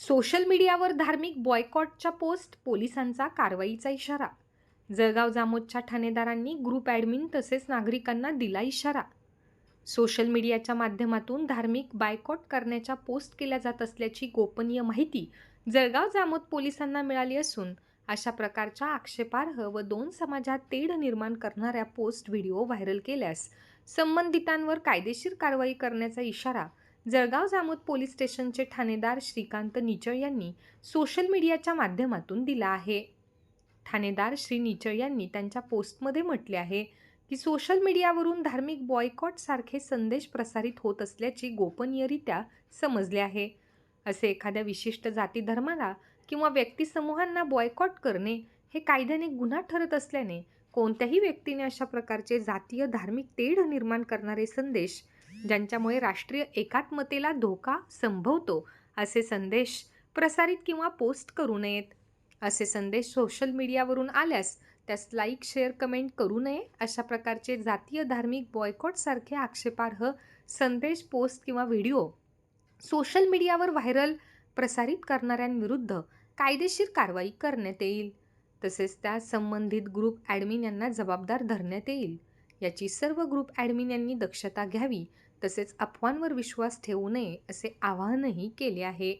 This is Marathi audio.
Social मीडियावर धार्मिक बॉयकॉटच्या पोस्ट पोलिसांचा कारवाईचा इशारा. जळगाव जामोदच्या ठाणेदारांनी ग्रुप ॲडमिन तसेच नागरिकांना दिला इशारा. सोशल मीडियाच्या माध्यमातून धार्मिक बायकॉट करण्याच्या पोस्ट केल्या जात असल्याची गोपनीय माहिती जळगाव जामोद पोलिसांना मिळाली असून अशा प्रकारच्या आक्षेपार्ह व दोन समाजात तेढ निर्माण करणाऱ्या पोस्ट व्हिडिओ व्हायरल केल्यास संबंधितांवर कायदेशीर कारवाई करण्याचा इशारा जळगाव जामोद पोलीस स्टेशनचे ठाणेदार श्रीकांत निचळ यांनी सोशल मीडियाच्या माध्यमातून दिला आहे. ठाणेदार श्री निचळ यांनी त्यांच्या पोस्टमध्ये म्हटले आहे की सोशल मीडियावरून धार्मिक बॉयकॉटसारखे संदेश प्रसारित होत असल्याची गोपनीयरित्या समजले आहे. असे एखाद्या विशिष्ट जाती धर्माला किंवा व्यक्तिसमूहांना बॉयकॉट करणे हे कायद्याने गुन्हा ठरत असल्याने कोणत्याही व्यक्तीने अशा प्रकारचे जातीय धार्मिक तेढ निर्माण करणारे संदेश ज्यांच्यामुळे राष्ट्रीय एकात्मतेला धोका संभवतो असे संदेश प्रसारित किंवा पोस्ट करू नयेत. असे संदेश सोशल मीडियावरून आल्यास त्यास लाईक शेअर कमेंट करू नये अशा प्रकारचे जातीय धार्मिक बॉयकॉटसारखे आक्षेपार्ह संदेश पोस्ट किंवा व्हिडिओ सोशल मीडियावर व्हायरल प्रसारित करणाऱ्यांविरुद्ध कायदेशीर कारवाई करण्यात येईल. तसेच त्या संबंधित ग्रुप ॲडमिन यांना जबाबदार धरण्यात येईल. याची सर्व ग्रुप ॲडमिन यांनी दक्षता घ्यावी तसेच अफवांवर विश्वास ठेवू नये असे आवाहनही केले आहे.